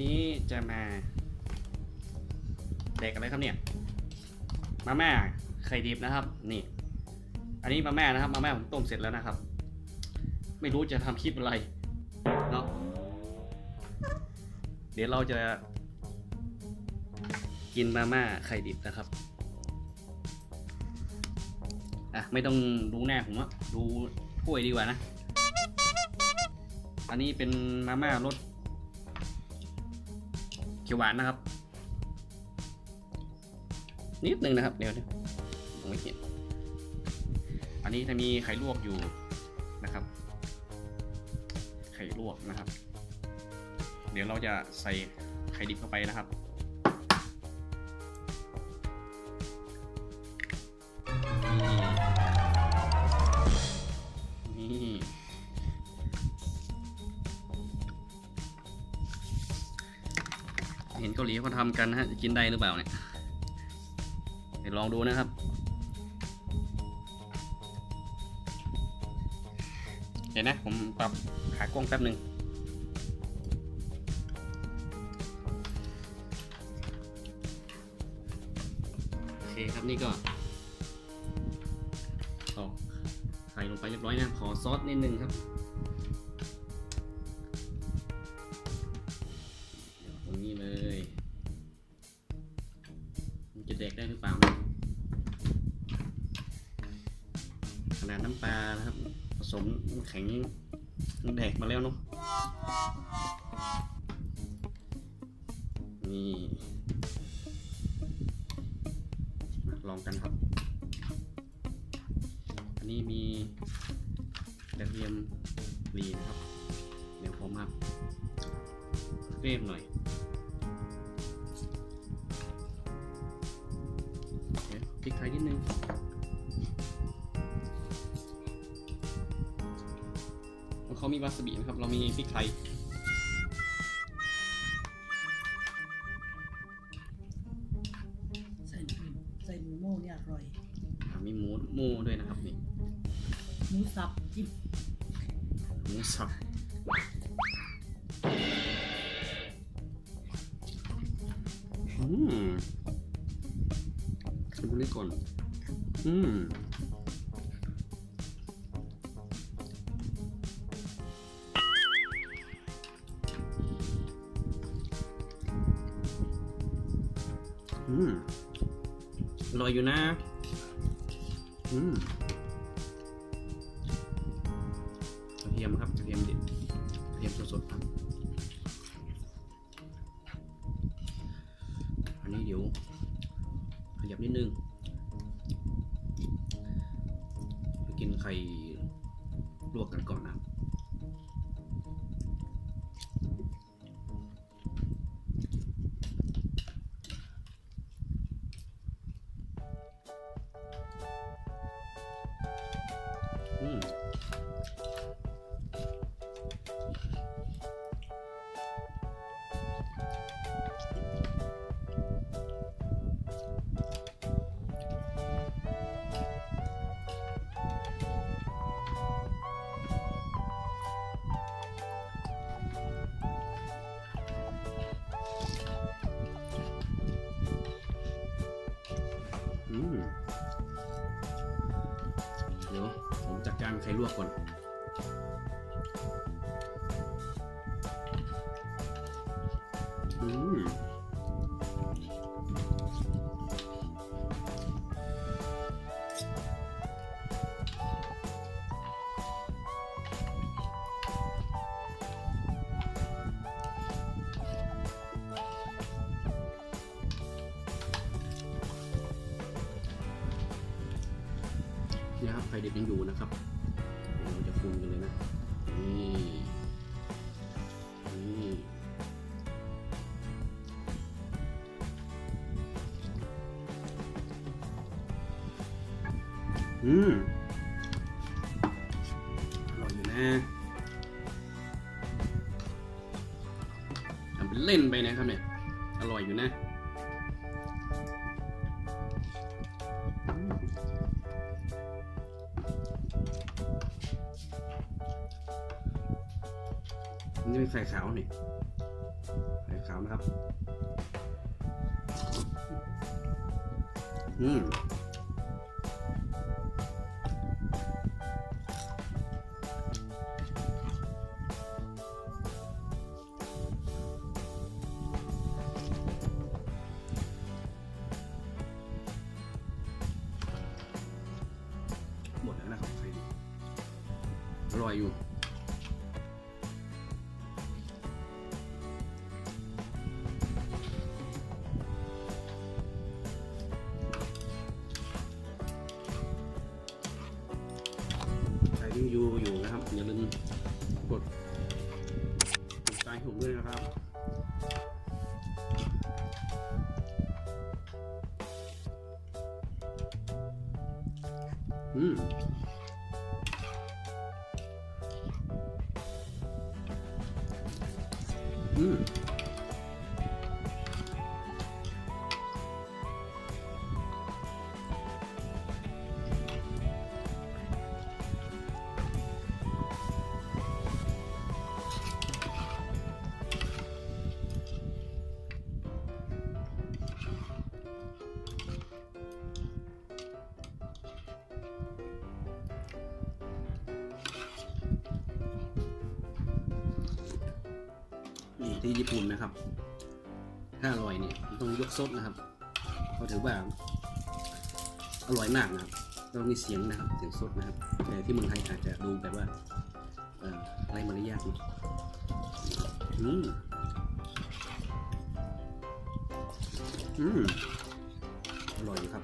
นี้จะมาเด็กอะไรครับเนี่ย มาม่าไข่ดิบนะครับ นี่ อันนี้มาม่านะครับ มาม่าผมต้มเสร็จแล้วนะครับ ไม่รู้จะทำคลิปอะไรเนาะ เดี๋ยวเราจะ กินมาม่าไข่ดิบนะครับ อะไม่ต้องดูหน้าผมอะดูถ้วยดีกว่านะ อันนี้เป็นมาม่ารส ขียวหวานนะครับ นิดนึงนะครับเดี๋ยวผมไม่เห็น อันนี้จะมีไข่ลวกอยู่นะครับ ไข่ลวกนะครับ เดี๋ยวเราจะใส่ไข่ดิบเข้าไปนะครับ เห็นเกาหลีเขาทำกันนะฮะจะกินได้หรือเปล่าเนี่ยเดี๋ยวลองดูนะครับเดี๋ยวนะผมปรับขากล้องแป๊บหนึ่งโอเคครับนี่ก็ตอกไข่ลงไปเรียบร้อยนะขอซอสนิดนึงครับ มันจกได้หรือเปล่าขนาดน้ำปลานะครับ ผสมน้ำแข็งแดกมาแล้วเนาะนี่ลองกันครับ อันนี้มีกระเทียมรีนะครับ เดี๋ยวผมครับเรียบหน่อย พริกไทยนิดนึงเขามีวาซาบินะครับ เรามีพริกไทยใส่หมูใส่หมูโม่เนี่ยอร่อยอ่ามีหมูหมูด้วยนะครับนี่หมูสับจิ้มหมูสับอืม ดูนี่ก่อน อืมอืมอร่อยอยู่นะ อืมกระเทียมครับกระเทียมดิบกระเทียมสดๆครับ ยับนิดนึงกินไข่ลวกกันก่อนนะครับ ผมจัดการไข่ลวกก่อนอืมเนี่ยครับไข่ดิบยังอยู่นะครับเดูกันเลยนะ นี่นี่อืมอร่อยอยู่นะทำเป็นเล่นไปนะครับเนี่ย อร่อยอยู่นะ นี่เป็นไข่ขาวนี่ไข่ขาวนะครับ อืมหมดแล้วนะครับไข่ดิบอร่อยอยู่ อืม ที่ญี่ปุ่นนะครับ ถ้าอร่อยเนี่ยต้องยกซดนะครับเขาถือว่าอร่อยมากนะครับต้องมีเสียงนะครับเสียงซดนะครับ แต่ที่เมืองไทยอาจจะดูแบบว่าเอ่อไรมารยาทนิดอืมอืมอร่อยครับ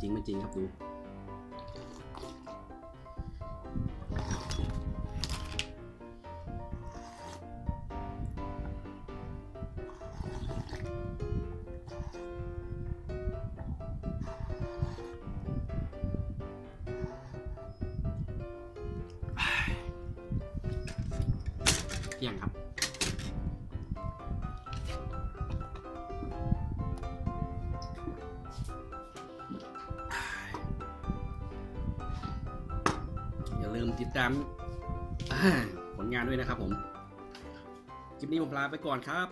จริงไม่จริงครับดูเที่ยงครับ ติดตามผลงานด้วยนะครับผม คลิปนี้ผมลาไปก่อนครับ